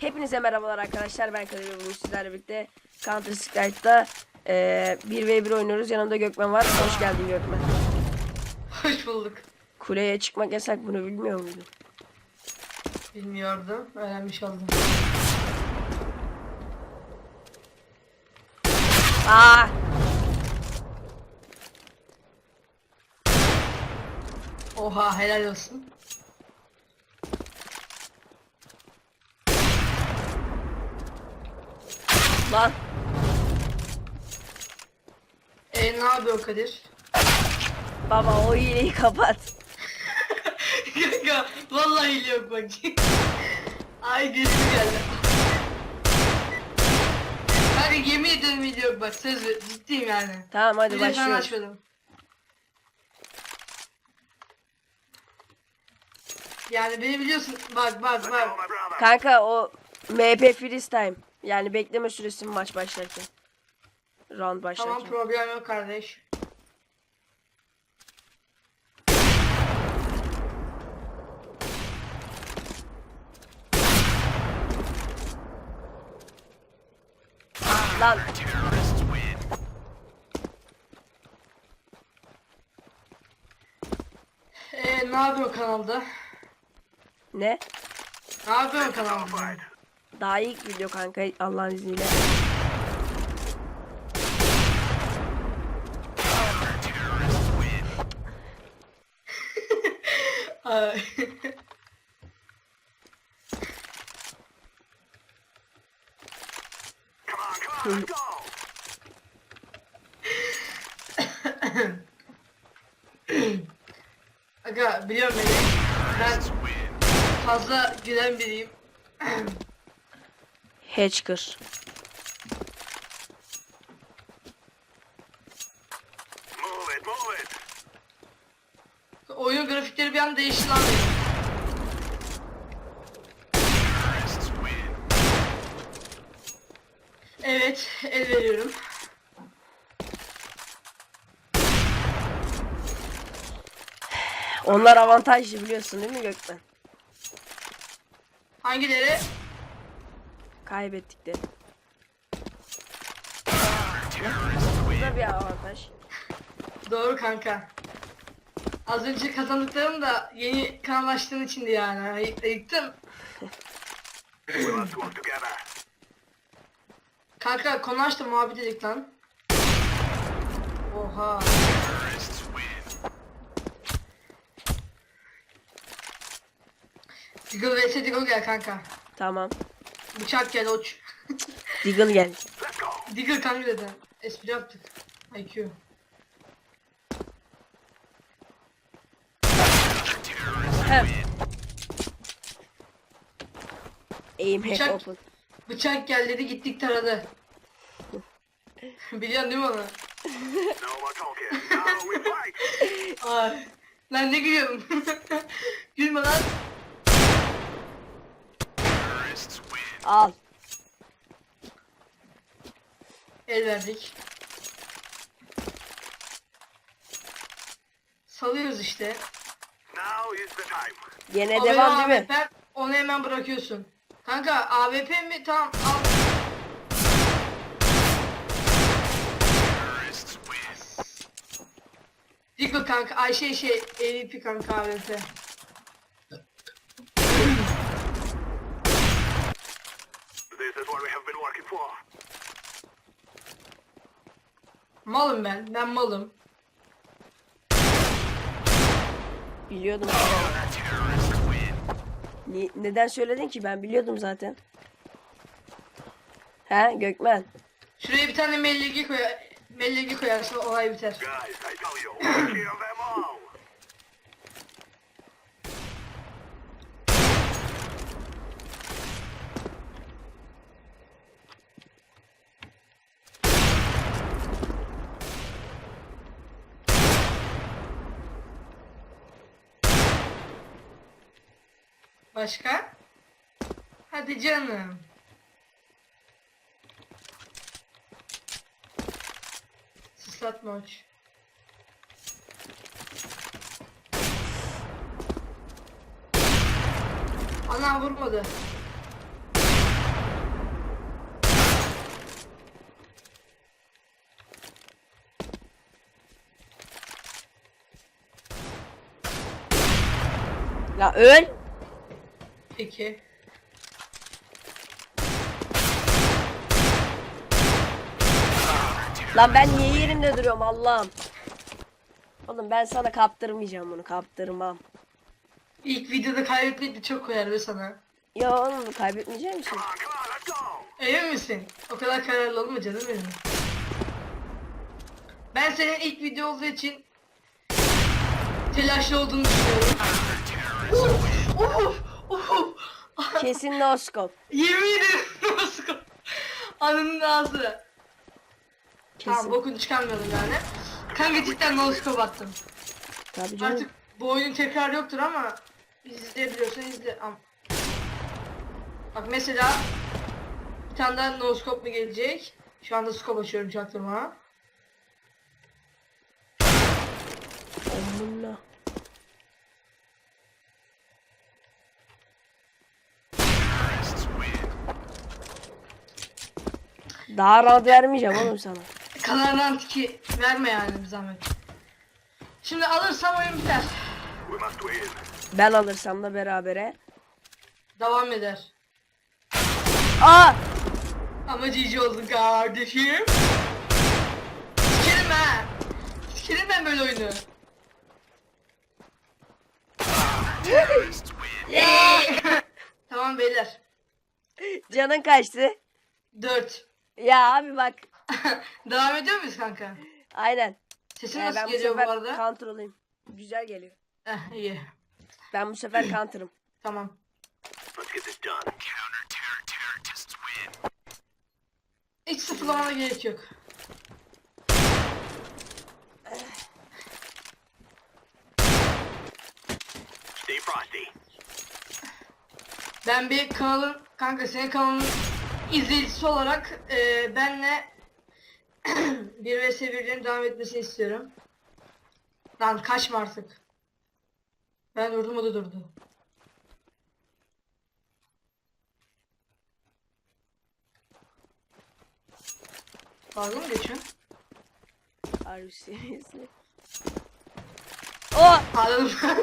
Hepinize merhabalar arkadaşlar. Ben Kadir bugün sizlerle birlikte Counter Strike'da eee 1v1 oynuyoruz. Yanımda Gökmen var. Hoş geldin Gökmen. Hoş bulduk. Kuleye çıkmak yasak bunu bilmiyor muydun? Bilmiyordum. Öğrenmiş oldum. Aa! Oha helal olsun. Lan! E ne yapıyor Kadir? Baba o hileyi kapat. Kanka vallahi hile yok bak. Ay gözüm geldi. Kanka yemin ederim hile yok bak söz ver. Ciddiyim yani. Tamam hadi Bir de ben başlıyoruz. açmadım. Yani beni biliyorsun. Bak bak bak. Kanka o MP freeze time. Yani bekleme süresi maç başlarken. Round başlarken. Tamam problem yok kardeş. Lan Eee ne yapıyor kanalda? ne? Ne yapıyor kanalda? Daha ilk video kanka Allah'ın izniyle. Aga biliyorum beni. Ben fazla gülen biriyim. Hatcher. Move it, move it. Oyun grafikleri bir an değişti lan. Evet, el veriyorum. Onlar avantajlı biliyorsun değil mi Gökmen? Hangileri? Kaybettikleri. Terrorists Bu win. da bir avantaj. Doğru kanka. Az önce kazandıklarım da yeni kanal açtığın içindi yani. Ay- Ayıktım. We must work together. Kanka konu açtı muhabbet dedik lan. Oha. Diggle vs Diggle gel kanka. Tamam. Bıçak gel uç. Deagle gel. Let's go. Diggle kanka dedi. Espri yaptık. IQ. Win. Aim hack Bıçak- open. Bıçak gel dedi gittik taradı. Biliyorsun değil mi onu? Ay. Lan ne gülüyorum? Gülme lan. Terrorists win. Al. El verdik. Salıyoruz işte. Now is the time. Gene O devam değil mi? AWP, onu hemen bırakıyorsun. Kanka AWP mi? Tamam al. Diggle kanka. Ay şey şey. AWP kanka AWP. This is what we have been working for. Malım ben. Ben malım. Biliyordum. Win. Ni- neden söyledin ki? Ben biliyordum zaten. He Gökmen. Şuraya bir tane mellegi koy. Mellegi koyarsın olay biter. Guys, I tell you, we'll kill them all. Başka? Hadi canım. Sıslatma uç. Ana vurmadı. Ya öl. Peki. Lan ben niye yerimde duruyorum Allah'ım. Oğlum ben sana kaptırmayacağım bunu kaptırmam. İlk videoda kaybetmek de çok koyar be sana. Ya oğlum kaybetmeyecek misin? Emin misin? O kadar kararlı olma canım benim. Ben senin ilk video olduğu için telaşlı olduğunu düşünüyorum. Uf, uf, uf. Kesin no scope. Yemin ederim nasıl? Ananın ağzı. Tamam Kesin. bokunu çıkarmıyordum yani. Kanka cidden no scope attım. Tabii canım. Artık bu oyunun tekrar yoktur ama izleyebiliyorsan izle. Am- Bak mesela bir tane daha no scope mu gelecek? Şu anda scope açıyorum çaktırma. Amına. Daha rahat vermeyeceğim oğlum sana. Kalandan tiki verme yani bir zahmet. Şimdi alırsam oyun biter. Ben alırsam da berabere. Devam eder. Aa! Ama cici oldun kardeşim. Sikerim ha. Sikerim ben böyle oyunu. tamam beyler. Canın kaçtı. 4. Ya abi bak. Devam ediyor muyuz kanka? Aynen. Sesim Ee, nasıl ben bu geliyor bu sefer arada? counter olayım. Güzel geliyor. Eh iyi. Ben bu sefer counter'ım. Tamam. Let's get this done. Counter terror terrorists win. Hiç sıfırlamana gerek yok. Stay frosty. Ben bir kanalın, kanka senin kanalın izleyicisi olarak e, benle 1 vs 1'lerin devam etmesini istiyorum. Lan kaçma artık. Ben durdum o da durdu. Dalga mı geçiyorsun? Are you seriously? Oh! Anladım.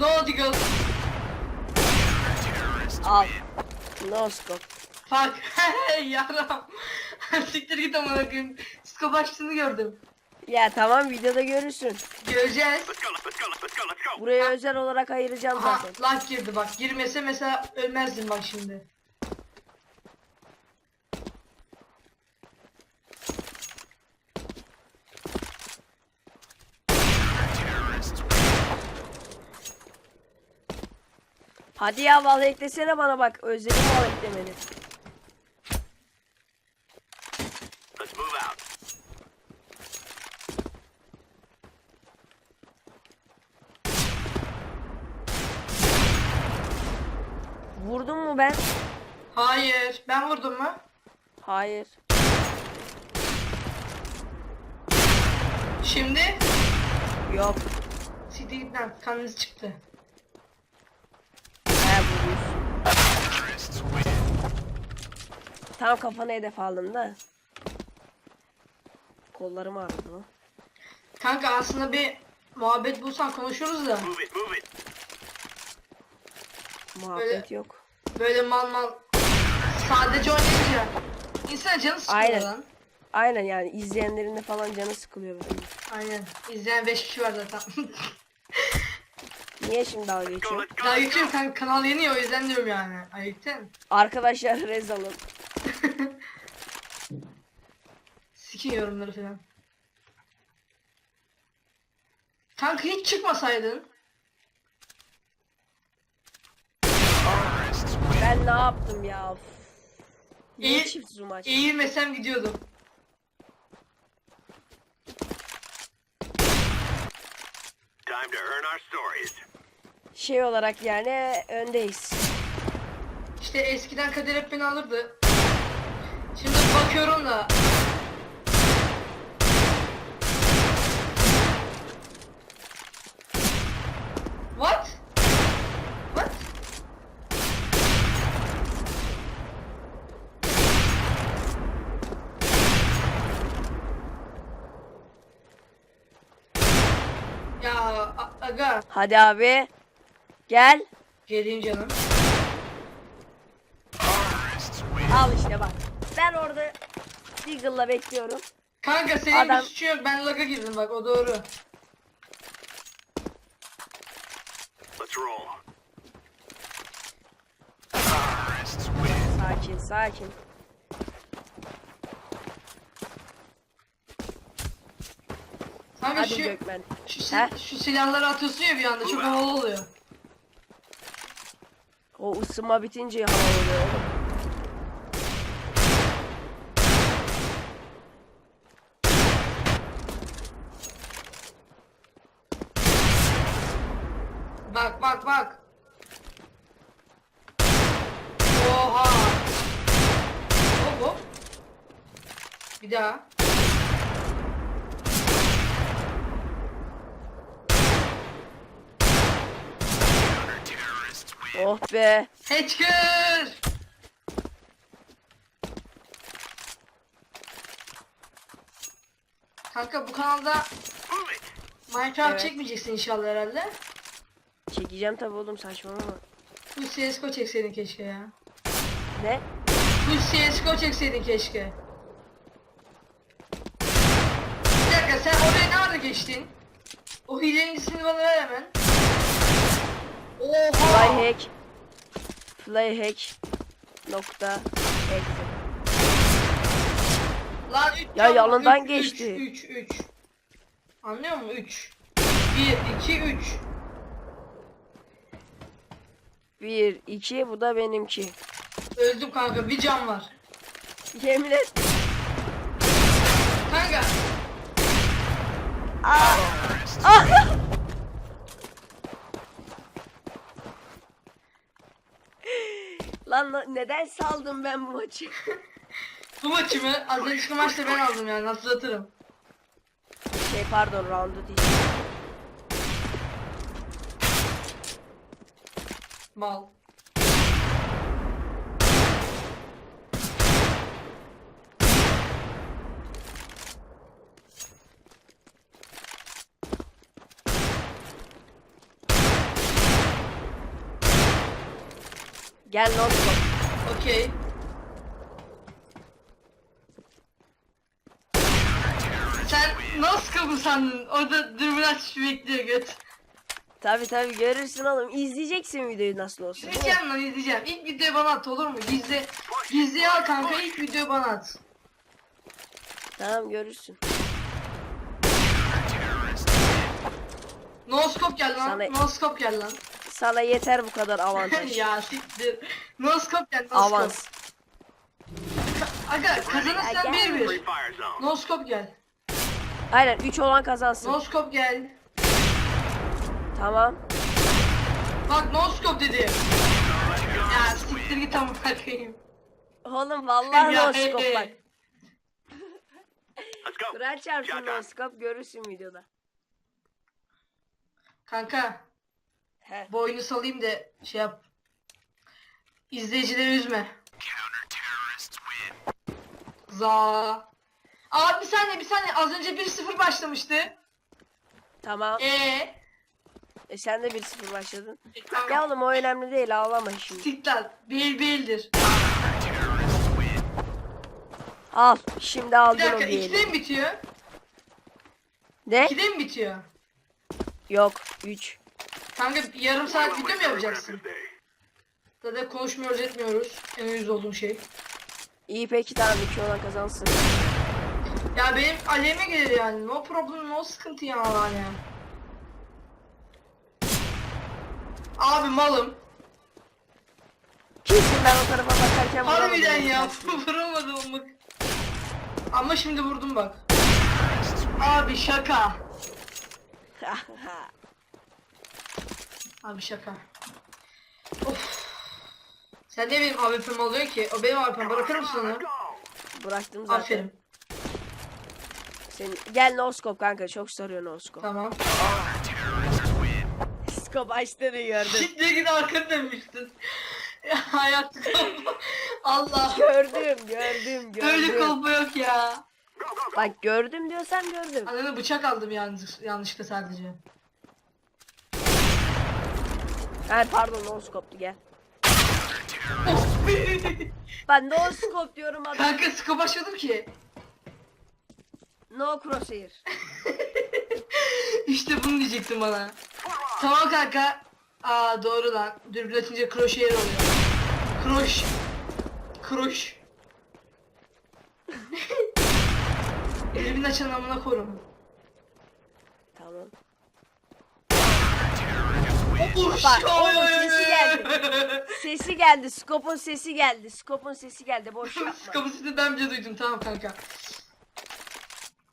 ne oldu göz? Al. No scope. Fuck. Yaram. Siktir git amına koyayım. Scope açtığını gördüm. Ya tamam videoda görürsün. Göreceğiz. Buraya özel olarak ayıracağım Aha zaten. lag girdi bak. Girmese mesela ölmezdin bak şimdi. Hadi ya vallahi eklesene bana bak. Özledim vallahi eklemeni. Let's move out. Vurdun mu ben? Hayır. Ben vurdum mu? Hayır. Şimdi Yok. Lan. Kanınız çıktı. He vuruyorsun. Tam kafana hedef aldım da. Kollarım ağrıdı lan. Kanka aslında bir muhabbet bulsan konuşuruz da. Move it, move it. Muhabbet Öyle- yok. Böyle mal mal sadece oynayınca insan canı sıkılıyor Aynen. lan. Aynen yani izleyenlerin de falan canı sıkılıyor böyle. Aynen. İzleyen 5 kişi var zaten. Niye şimdi dalga Go, geçiyor? let's go, Daha let's geçiyorum kanka kanal yeni ya o yüzden diyorum yani. Ayıktın. Arkadaşlar rezalım. Sikin yorumları falan. Kanka hiç çıkmasaydın. Ben ne yaptım ya? Niye İyi- çift zoom aç? Eğilmesem gidiyordum. Time to earn our stories. Şey olarak yani öndeyiz. İşte eskiden Kadir hep beni alırdı. Şimdi bakıyorum da What? What? Ya a- aga. Hadi abi. Gel. Geleyim canım. Al işte bak. Ben orada Deagle'la bekliyorum. Kanka senin Adam- bir suçun yok. Ben laga girdim bak o doğru. Let's roll. Sakin sakin. Kanka Hadi şu, Gökmen. şu, si- He? şu silahları atıyorsun ya bir anda çok havalı oluyor. O ısınma bitince hava oluyor oğlum. Bak bak bak. Oha. Hop hop. Bir daha. Oh be. Hacker. Kanka bu kanalda. Minecraft Evet. çekmeyeceksin inşallah herhalde. Çekeceğim tabi oğlum saçmalama. Full CSGO çekseydin keşke ya. Ne? Full CSGO çekseydin keşke. Bir dakika sen oraya nerede geçtin? O hilenin ismini bana ver hemen. Oha! Flyhack. Flyhack. Nokta. exe. Lan 3 Ya yanından geçti. 3 3 Anlıyor musun? 3 1 2 3 Bir, iki, bu da benimki. Öldüm kanka bir can var. Yemin et. Kanka Ah! Ah! Lan neden saldım ben bu maçı? bu maçı mı? Az önceki maçta ben aldım yani hatırlatırım. Şey pardon roundu değil. Mal. Gel Northcote. Okey. Sen nasıl kapı sandın? Orada dürbün açıp bekliyor göt. Tabi tabi görürsün oğlum. İzleyeceksin videoyu nasıl olsun. İzleyeceğim lan izleyeceğim. İlk videoyu bana at olur mu? Gizli. Gizli al kanka ilk videoyu bana at. Tamam görürsün. Noskop gel lan. Sana- Noskop gel lan. Sana yeter bu kadar avantaj. ya siktir. Noskop gel noskop. Avans. Aga kazanırsan Gel. 1-1. Free fire zone. Noskop gel. Aynen 3 olan kazansın. Noskop gel. Tamam. Bak noskop dedi. Ya siktir git amına koyayım. Oğlum vallahi Ya, noskop bak. hey. Let's go. Kur'an çarpsın noskop görürsün videoda. Kanka He. bu oyunu salayım da şey yap. İzleyicileri üzme. Za. Abi bir saniye bir saniye az önce 1-0 başlamıştı. Tamam. Eee? E sen de 1-0 başladın. Kanka, Ya oğlum o önemli değil ağlama şimdi. Siktir. Bil bildir. Al. Şimdi Bir aldın o dakika 2'de diyelim. mi bitiyor? Ne? 2'de mi bitiyor? Yok. 3. Kanka yarım saat video mu yapacaksın? Zaten konuşmuyoruz etmiyoruz. En uyuz olduğum şey. İyi peki tamam 2 olan kazansın. Ya benim aleme gelir yani. No problem no sıkıntı ya yani. Abi malım. Kesin ben o tarafa bakarken Harbiden ya. Vuramadım mı? Ama şimdi vurdum bak. Abi şaka. Abi şaka. Of. Sen niye benim AWP'm alıyor ki? O benim AWP'm. Bırakır mısın onu? Bıraktım zaten. Aferin. Senin... Gel noskop kanka çok sarıyor noskop. Tamam. Skop açtığını gördüm. Şimdi arkanı dönmüştün. Ya hayat Allah. gördüm gördüm gördüm. kolpa yok ya. Bak gördüm diyorsam gördüm. Ananı bıçak aldım yanlış, yanlışlıkla sadece. Ha pardon no scope'tu gel. Ben no scope diyorum adam. Kanka sıkı başladım ki. No crosshair. İşte bunu diyecektim bana. Tamam kanka. Aa doğru lan. Dürbün atınca kroşeyer oluyor. Kroş. Kroş. Elimin açan amına korum. Tamam. Bak, oy, sesi geldi. Sesi geldi. Scope'un sesi geldi. Scope'un sesi geldi. Boş yapma. Sıkı sesini ben bile duydum tamam kanka.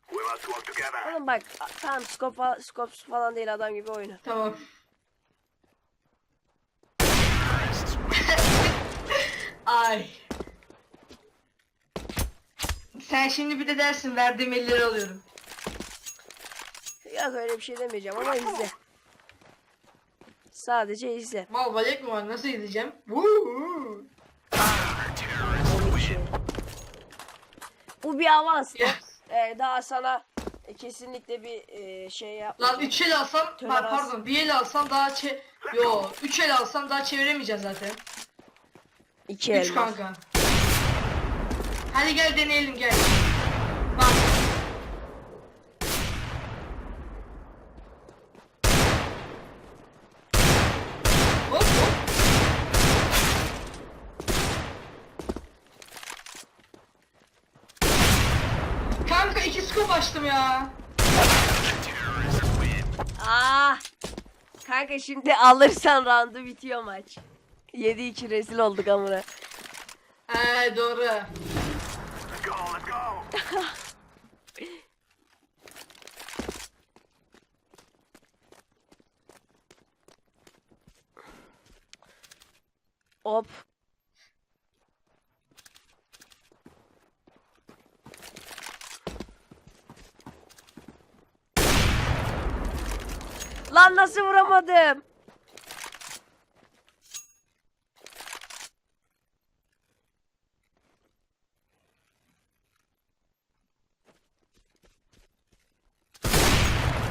We must work together. Oğlum bak tamam scope, fa- scope falan değil adam gibi oyna. Tamam. Ay. Sen şimdi bir de dersin verdiğim elleri alıyorum. Yok öyle bir şey demeyeceğim ama izle. Sadece izle. Mal balek mi var? Nasıl gideceğim? Woo! Bu bir avans. Ya. Ee, daha sana e, kesinlikle bir e, şey yap. Lan 3 el alsam, Tolerans. pardon bir el alsam daha çe... Yo 3 el alsam daha çeviremeyeceğiz zaten. İki 3 elmas. kanka. Hadi gel deneyelim gel. Bak. Hop hop. Kanka iki scope açtım ya. Aa! Kanka şimdi alırsan roundu bitiyor maç. 7-2 rezil olduk amına. He doğru. Hop. Lan nasıl vuramadım?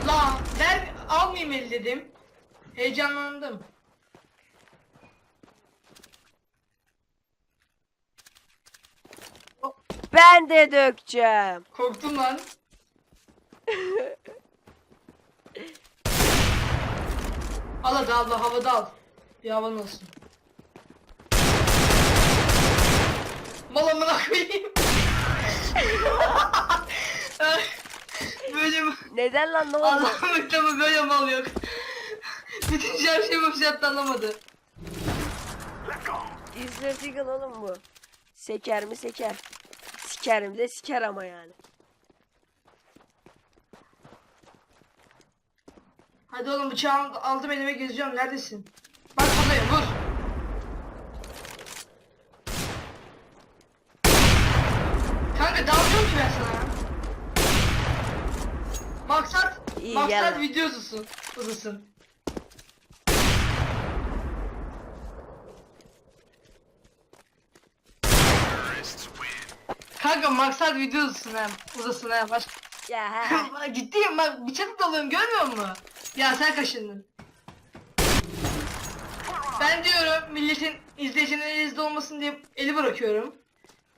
Lan ver almayayım el dedim. Heyecanlandım. Ben de dökeceğim. Korktum lan. Hadi abla havada al. Bir havan olsun. Mal amına koyayım. böyle mi? Neden lan ne oldu? Allah'ım tamam böyle mal yok. Bütün her şey bu fiyatı anlamadı. Go. İzletigal oğlum bu. Seker mi seker. Siker mi de siker ama yani. Hadi oğlum bıçağımı aldım elime geziyorum. Neredesin? Bak buradayım vur. Kanka dalmıyorum ki ben sana. Maksat, İyi, maksat gelme. video uzasın. Kanka maksat video uzasın hem. Uzasın hem. Başka... Ya. Ciddiyim bak bıçak dalıyorum görmüyor musun? Ya sen kaşındın. Ben diyorum milletin izleyicinin elinizde olmasın diye eli bırakıyorum.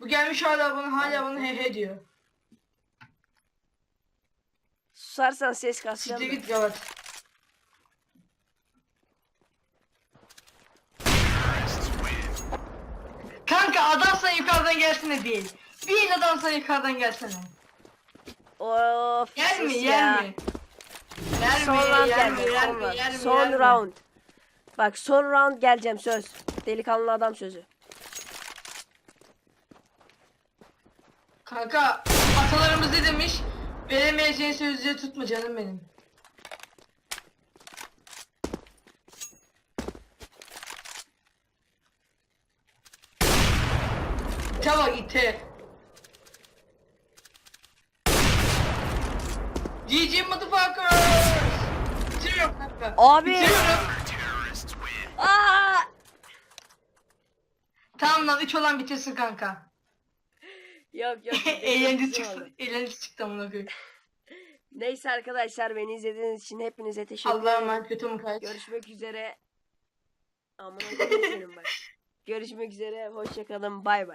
Bu gelmiş hala bana hala bana he he diyor. Susarsan ses kasacağım. Siktir da. git gavat. Kanka adamsan yukarıdan gelsene değil. Bir el adamsan yukarıdan gelsene. Of. Yer mi sus yer ya. mi? Yer Son mi round yer mi geldi. yer Son, mi round. yer mi son yer mi? round. Bak son round geleceğim söz. Delikanlı adam sözü. Kanka atalarımız ne demiş? Veremeyeceğin sözleri tutma canım benim. Tamam ite. GG motherfuckers. Bitiriyorum kanka. Abi. Bitiriyorum. Aa! Tamam lan 3 olan bitirsin kanka. Yok yok. Çıktı. oldu. Eğlenceli çıktı amına koyayım. Neyse arkadaşlar beni izlediğiniz için hepinize teşekkür Allah'a ederim. emanet kötü mü kaç? Görüşmek üzere. Amına koyayım bak. Görüşmek üzere. Hoşçakalın. Bay bay.